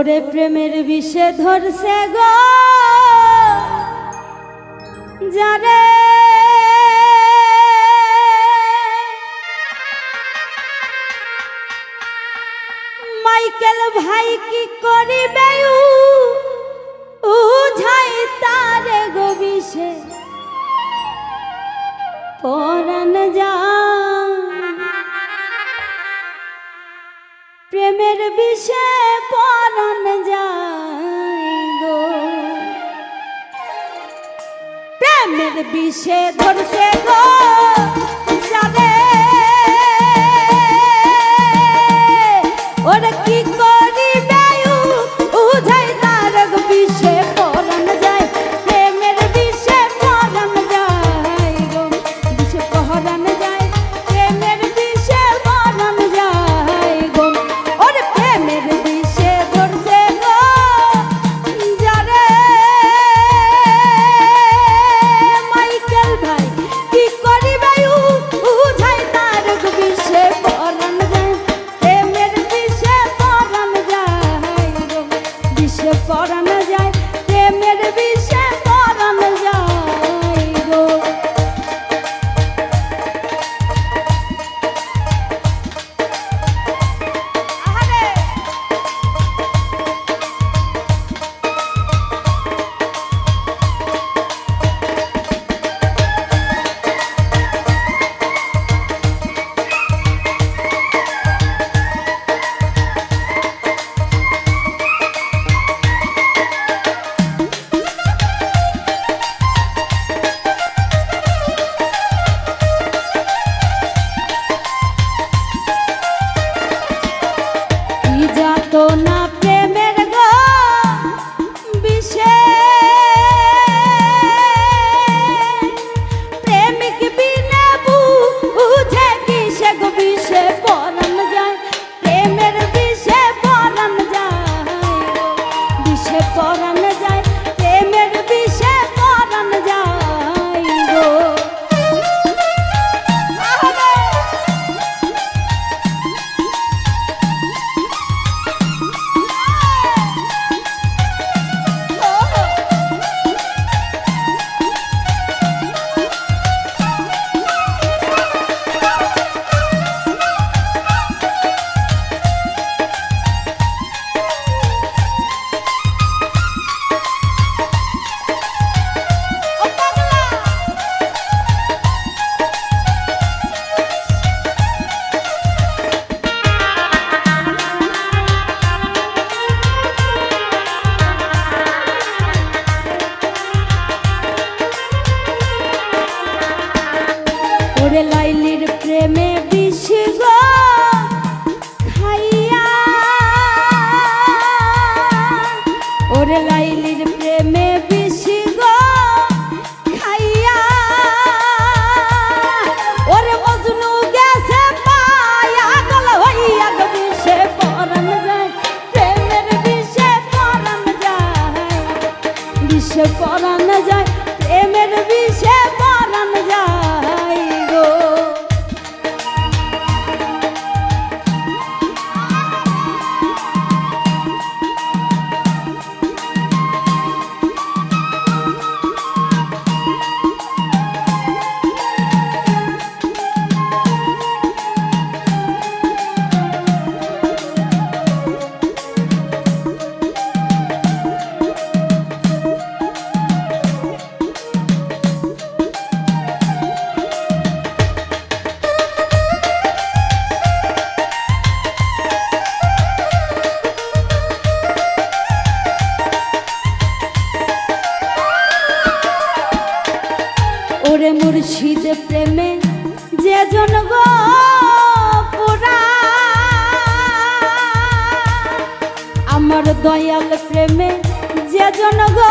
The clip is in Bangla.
ওরে প্রেমের বিষে ধরছে গো। যারে মাইকেল ভাই কি করিবে উ? ঝাই তারে গো বিষে। পরান যা প্রেমের বিষে পরন যায় প্রেমের বিষে ধরছে গো যাবে ওরা কি ওরে লাইলির প্রেমে বিষ গো, খাইয়া। ওরে লাইলির প্রেমে বিষ গো, খাইয়া। ওরে মজনু গেছে পায়া, গল হইয়া গো বিষে পরান যায়, প্রেমের বিষে পরান যায়। বিষে পরান যায়, প্রেমের বিষে দয়াল প্রেমে যে জন গো